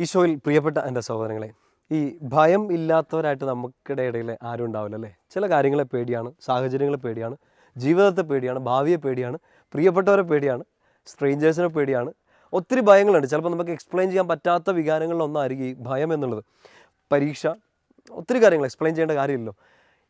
ഈശോയിൽ പ്രിയപ്പെട്ട എന്റെ സഹോദരങ്ങളെ ഈ ഭയം ഇല്ലാത്തവരായിട്ട് നമുക്കിടെ ഇടയിൽ ആരും ഉണ്ടാവില്ല അല്ലേ? ചില കാര്യങ്ങളെ പേടിയാണ് സാഹചര്യങ്ങളെ പേടിയാണ് ജീവിതത്തെ പേടിയാണ് ഭാവിയെ പേടിയാണ് പ്രിയപ്പെട്ടവരെ പേടിയാണ് സ്ട്രേഞ്ചേഴ്സിനെ പേടിയാണ്. ഒത്തിരി ഭയങ്ങളുണ്ട്. ചിലപ്പോൾ നമുക്ക് എക്സ്പ്ലെയിൻ ചെയ്യാൻ പറ്റാത്ത വികാരങ്ങളിലൊന്നായിരിക്കും ഈ ഭയം എന്നുള്ളത്. പരീക്ഷ ഒത്തിരി കാര്യങ്ങൾ എക്സ്പ്ലെയിൻ ചെയ്യേണ്ട കാര്യമില്ലല്ലോ.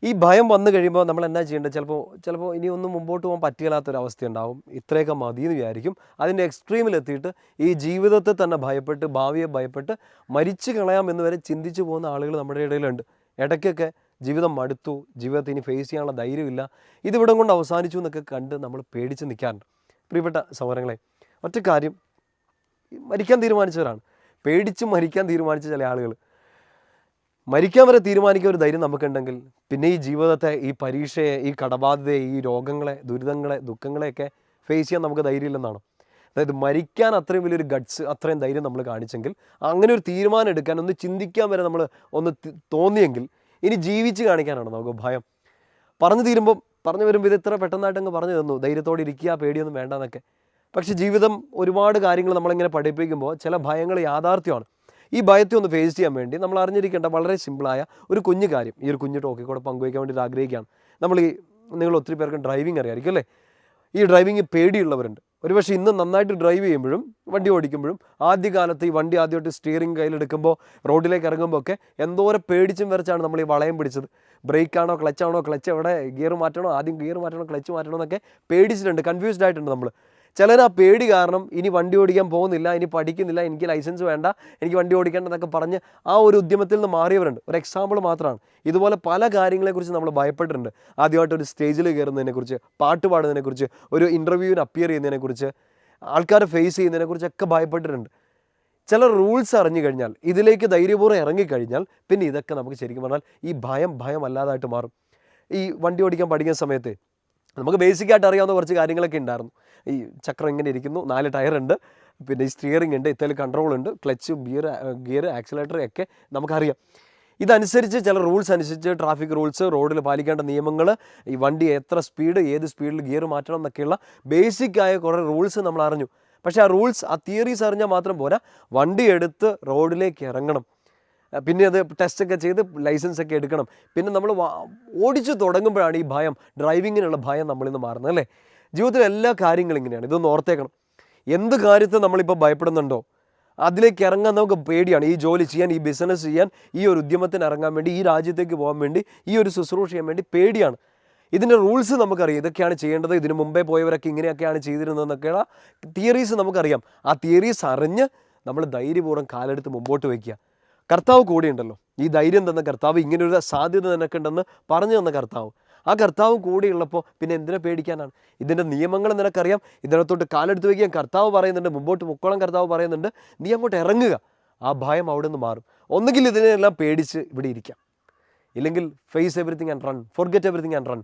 ഈ ഭയം വന്നു കഴിയുമ്പോൾ നമ്മൾ എന്നാ ചെയ്യേണ്ടത്? ചിലപ്പോൾ ചിലപ്പോൾ ഇനി ഒന്നും മുമ്പോട്ട് പോകാൻ പറ്റില്ലാത്തൊരവസ്ഥ ഉണ്ടാവും ഇത്രയൊക്കെ മതി എന്ന് വിചാരിക്കും. അതിന്റെ എക്സ്ട്രീമിലെത്തിയിട്ട് ഈ ജീവിതത്തെ തന്നെ ഭയപ്പെട്ട് ഭാവിയെ ഭയപ്പെട്ട് മരിച്ചു കളയാം എന്ന് വരെ ചിന്തിച്ചു പോകുന്ന ആളുകൾ നമ്മുടെ ഇടയിലുണ്ട്. ഇടയ്ക്കൊക്കെ ജീവിതം മടുത്തു ജീവിതത്തെ ഇനി ഫേസ് ചെയ്യാനുള്ള ധൈര്യമില്ല. ഇതിവിടം കൊണ്ട് അവസാനിച്ചു എന്നൊക്കെ കണ്ട് നമ്മൾ പേടിച്ച് നിൽക്കാറുണ്ട്. പ്രിയപ്പെട്ട സഹോദരങ്ങളെ ഒറ്റ കാര്യം. മരിക്കാൻ തീരുമാനിച്ചവരാണ്. പേടിച്ച് മരിക്കാൻ തീരുമാനിച്ച ചില ആളുകൾ. മരിക്കാൻ വരെ തീരുമാനിക്കാൻ ഒരു ധൈര്യം നമുക്കുണ്ടെങ്കിൽ പിന്നെ ഈ ജീവിതത്തെ ഈ പരീക്ഷയെ ഈ കടബാധ്യതയെ ഈ രോഗങ്ങളെ ദുരിതങ്ങളെ ദുഃഖങ്ങളെയൊക്കെ ഫേസ് ചെയ്യാൻ നമുക്ക് ധൈര്യമില്ലെന്നാണ്. അതായത് മരിക്കാൻ അത്രയും വലിയൊരു ഗഡ്സ് അത്രയും ധൈര്യം നമ്മൾ കാണിച്ചെങ്കിൽ അങ്ങനെ ഒരു തീരുമാനം എടുക്കാൻ ഒന്ന് ചിന്തിക്കാൻ വരെ നമ്മൾ ഒന്ന് തോന്നിയെങ്കിൽ ഇനി ജീവിച്ച് കാണിക്കാനാണ് നമുക്ക് ഭയം. പറഞ്ഞു തീരുമ്പം പറഞ്ഞു വരുമ്പോൾ ഇത് ഇത്ര പെട്ടെന്നായിട്ട് അങ്ങ് പറഞ്ഞു തന്നു. ധൈര്യത്തോടെ ഇരിക്കുക പേടിയൊന്നും വേണ്ടെന്നൊക്കെ പക്ഷേ ജീവിതം ഒരുപാട് കാര്യങ്ങൾ നമ്മളിങ്ങനെ പഠിപ്പിക്കുമ്പോൾ ചില ഭയങ്ങൾ യാഥാർത്ഥ്യമാണ്. ഈ ഭയത്തെ ഒന്ന് ഫേസ് ചെയ്യാൻ വേണ്ടി നമ്മൾ അറിഞ്ഞിരിക്കേണ്ട വളരെ സിമ്പിളായ ഒരു കുഞ്ഞു കാര്യം. ഈ ഒരു കുഞ്ഞു ടോക്കിൽ കൂടെ പങ്കുവയ്ക്കാൻ വേണ്ടി ആഗ്രഹിക്കുകയാണ്. നമ്മൾ ഈ നിങ്ങൾ ഒത്തിരി പേർക്ക് ഡ്രൈവിംഗ് അറിയാമായിരിക്കും അല്ലേ? ഈ ഡ്രൈവിംഗ് പേടിയുള്ളവരുണ്ട്. ഒരുപക്ഷെ ഇന്ന് നന്നായിട്ട് ഡ്രൈവ് ചെയ്യുമ്പോഴും വണ്ടി ഓടിക്കുമ്പോഴും ആദ്യകാലത്ത് ഈ വണ്ടി ആദ്യമായിട്ട് സ്റ്റിയറിംഗ് കയ്യിലെടുക്കുമ്പോൾ റോഡിലേക്ക് ഇറങ്ങുമ്പോൾ ഒക്കെ എന്തോരം പേടിച്ചും വരച്ചാണ് നമ്മൾ ഈ വളയം പിടിച്ചത്. ബ്രേക്കാണോ ക്ലച്ചാണോ ക്ലച്ച് എവിടെ ഗിയർ മാറ്റണോ ആദ്യം ഗിയർ മാറ്റണോ ക്ലച്ച് മാറ്റണോ എന്നൊക്കെ പേടിച്ചിട്ടുണ്ട് കൺഫ്യൂസ്ഡ് ആയിട്ടുണ്ട് നമ്മൾ. ചിലർ ആ പേടി കാരണം ഇനി വണ്ടി ഓടിക്കാൻ പോകുന്നില്ല ഇനി പഠിക്കുന്നില്ല എനിക്ക് ലൈസൻസ് വേണ്ട എനിക്ക് വണ്ടി ഓടിക്കേണ്ടതൊക്കെ പറഞ്ഞ് ആ ഒരു ഉദ്യമത്തിൽ നിന്ന് മാറിയവരുണ്ട്. ഒരു എക്സാമ്പിൾ മാത്രമാണ്. ഇതുപോലെ പല കാര്യങ്ങളെക്കുറിച്ച് നമ്മൾ ഭയപ്പെട്ടിട്ടുണ്ട്. ആദ്യമായിട്ട് ഒരു സ്റ്റേജിൽ കയറുന്നതിനെക്കുറിച്ച് പാട്ട് പാടുന്നതിനെക്കുറിച്ച് ഒരു ഇന്റർവ്യൂവിന് അപ്പിയർ ചെയ്യുന്നതിനെക്കുറിച്ച് ആൾക്കാരെ ഫേസ് ചെയ്യുന്നതിനെക്കുറിച്ചൊക്കെ ഭയപ്പെട്ടിട്ടുണ്ട്. ചില റൂൾസ് അറിഞ്ഞു കഴിഞ്ഞാൽ ഇതിലേക്ക് ധൈര്യപൂർവം ഇറങ്ങിക്കഴിഞ്ഞാൽ പിന്നെ ഇതൊക്കെ നമുക്ക് ശരിക്കും പറഞ്ഞാൽ ഈ ഭയം ഭയം അല്ലാതായിട്ട് മാറും. ഈ വണ്ടി ഓടിക്കാൻ പഠിക്കുന്ന സമയത്ത് നമുക്ക് ബേസിക്കായിട്ട് അറിയാവുന്ന കുറച്ച് കാര്യങ്ങളൊക്കെ ഉണ്ടായിരുന്നു. ഈ ചക്രം ഇങ്ങനെ ഇരിക്കുന്നു. നാല് ടയർ ഉണ്ട്. പിന്നെ ഈ സ്റ്റിയറിംഗ് ഉണ്ട്. ഇത്തരം കൺട്രോൾ ഉണ്ട്. ക്ലച്ച് ഗിയർ ഗിയർ ആക്സിലേറ്റർ ഒക്കെ നമുക്കറിയാം. ഇതനുസരിച്ച് ചില റൂൾസ് അനുസരിച്ച് ട്രാഫിക് റൂൾസ് റോഡിൽ പാലിക്കേണ്ട നിയമങ്ങൾ ഈ വണ്ടി എത്ര സ്പീഡ് ഏത് സ്പീഡിൽ ഗിയർ മാറ്റണം എന്നൊക്കെയുള്ള ബേസിക് ആയ കുറേ റൂൾസ് നമ്മൾ അറിഞ്ഞു പക്ഷേ ആ റൂൾസ് ആ തിയറീസ് അറിഞ്ഞാൽ മാത്രം പോരാ. വണ്ടി എടുത്ത് റോഡിലേക്ക് ഇറങ്ങണം. പിന്നെ അത് ടെസ്റ്റൊക്കെ ചെയ്ത് ലൈസൻസ് ഒക്കെ എടുക്കണം. പിന്നെ നമ്മൾ ഓടിച്ചു തുടങ്ങുമ്പോഴാണ് ഈ ഭയം ഡ്രൈവിങ്ങിനുള്ള ഭയം നമ്മളിന്ന് മാറുന്നത് അല്ലേ? ജീവിതത്തിലെ എല്ലാ കാര്യങ്ങളും ഇങ്ങനെയാണ്. ഇതൊന്ന് ഓർത്തേക്കണം. എന്ത് കാര്യത്തെ നമ്മളിപ്പോൾ ഭയപ്പെടുന്നുണ്ടോ? അതിലേക്ക് ഇറങ്ങാൻ നമുക്ക് പേടിയാണ്. ഈ ജോലി ചെയ്യാൻ ഈ ബിസിനസ് ചെയ്യാൻ ഈ ഒരു ഉദ്യമത്തിന് ഇറങ്ങാൻ വേണ്ടി ഈ രാജ്യത്തേക്ക് പോകാൻ വേണ്ടി ഈ ഒരു ശുശ്രൂഷ ചെയ്യാൻ വേണ്ടി പേടിയാണ്. ഇതിന്റെ റൂൾസ് നമുക്കറിയാം. ഇതൊക്കെയാണ് ചെയ്യേണ്ടത്. ഇതിനു മുമ്പേ പോയവരൊക്കെ ഇങ്ങനെയൊക്കെയാണ് ചെയ്തിരുന്നതെന്നൊക്കെയുള്ള തിയറീസ് നമുക്കറിയാം. ആ തിയറീസ് അറിഞ്ഞ് നമ്മൾ ധൈര്യപൂർവം കാലെടുത്ത് മുമ്പോട്ട് വയ്ക്കുക കർത്താവ് കൂടെയുണ്ടല്ലോ. ഈ ധൈര്യം തന്ന കർത്താവ് ഇങ്ങനൊരു സാധ്യത നിനക്കുണ്ടെന്ന് പറഞ്ഞു തന്ന കർത്താവ്. ആ കർത്താവ് കൂടെയുള്ളപ്പോൾ പിന്നെ എന്തിനെ പേടിക്കാനാണ്? ഇതിന്റെ നിയമങ്ങൾ നിനക്കറിയാം. ഇതിനകത്തോട്ട് കാലെടുത്ത് വയ്ക്കാൻ കർത്താവ് പറയുന്നുണ്ട് മുമ്പോട്ട് മുക്കോളം കർത്താവ് പറയുന്നുണ്ട്. നീ അങ്ങോട്ട് ഇറങ്ങുക. ആ ഭയം അവിടെ നിന്ന് മാറും. ഒന്നുകിൽ ഇതിനെല്ലാം പേടിച്ച് ഇവിടെ ഇരിക്കാം. ഇല്ലെങ്കിൽ face everything and run forget everything and run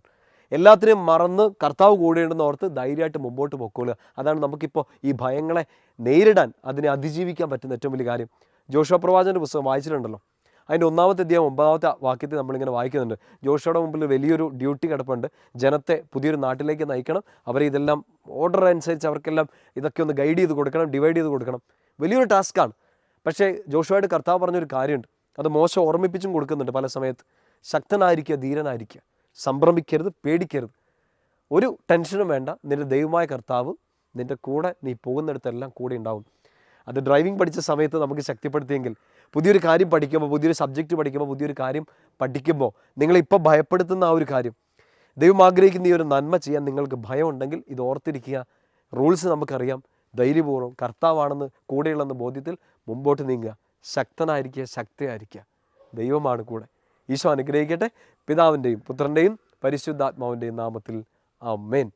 എല്ലാത്തിനെയും മറന്ന് കർത്താവ് കൂടെയുണ്ടെന്ന് ഓർത്ത് ധൈര്യമായിട്ട് മുമ്പോട്ട് പൊക്കോളുക. അതാണ് നമുക്കിപ്പോൾ ഈ ഭയങ്ങളെ നേരിടാൻ അതിനെ അതിജീവിക്കാൻ പറ്റുന്ന ഏറ്റവും വലിയ കാര്യം. ജോഷുവ പ്രവാചന്റെ പുസ്തകം വായിച്ചിട്ടുണ്ടല്ലോ. അതിന്റെ ഒന്നാമത്തെ അധ്യായം ഒമ്പതാമത്തെ വാക്യത്തിൽ നമ്മളിങ്ങനെ വായിക്കുന്നുണ്ട്. ജോഷയുടെ മുമ്പിൽ വലിയൊരു ഡ്യൂട്ടി കിടപ്പുണ്ട്. ജനത്തെ പുതിയൊരു നാട്ടിലേക്ക് നയിക്കണം. അവരെ ഇതെല്ലാം ഓർഡർ അനുസരിച്ച് അവർക്കെല്ലാം ഇതൊക്കെ ഒന്ന് ഗൈഡ് ചെയ്ത് കൊടുക്കണം ഡിവൈഡ് ചെയ്ത് കൊടുക്കണം. വലിയൊരു ടാസ്ക്കാണ് പക്ഷേ ജോഷുവായിട്ട് കർത്താവ് പറഞ്ഞൊരു കാര്യമുണ്ട്. അത് മോശം ഓർമ്മിപ്പിച്ചും കൊടുക്കുന്നുണ്ട് പല സമയത്ത്. ശക്തനായിരിക്കുക ധീരനായിരിക്കുക. സംഭ്രമിക്കരുത് പേടിക്കരുത്. ഒരു ടെൻഷനും വേണ്ട. നിന്റെ ദൈവമായ കർത്താവ് നിന്റെ കൂടെ നീ പോകുന്നിടത്തെല്ലാം കൂടെ ഉണ്ടാവും അത് ഡ്രൈവിംഗ് പഠിച്ച സമയത്ത് നമുക്ക് ശക്തിപ്പെടുത്തിയെങ്കിൽ പുതിയൊരു കാര്യം പഠിക്കുമ്പോൾ പുതിയൊരു സബ്ജക്റ്റ് പഠിക്കുമ്പോൾ പുതിയൊരു കാര്യം പഠിക്കുമ്പോൾ നിങ്ങളിപ്പോൾ ഭയപ്പെടുത്തുന്ന ആ ഒരു കാര്യം ദൈവം ആഗ്രഹിക്കുന്ന ഈ ഒരു നന്മ ചെയ്യാൻ നിങ്ങൾക്ക് ഭയമുണ്ടെങ്കിൽ ഇത് ഓർത്തിരിക്കുക. റൂൾസ് നമുക്കറിയാം. ധൈര്യപൂർവം കർത്താവാണെന്ന് കൂടെയുള്ളെന്ന ബോധ്യത്തിൽ മുമ്പോട്ട് നീങ്ങുക. ശക്തനായിരിക്കുക ശക്തിയായിരിക്കുക. ദൈവമാണ് കൂടെ. ഈശോ അനുഗ്രഹിക്കട്ടെ. പിതാവിന്റെയും പുത്രന്റെയും പരിശുദ്ധാത്മാവിന്റെയും നാമത്തിൽ. ആമേൻ.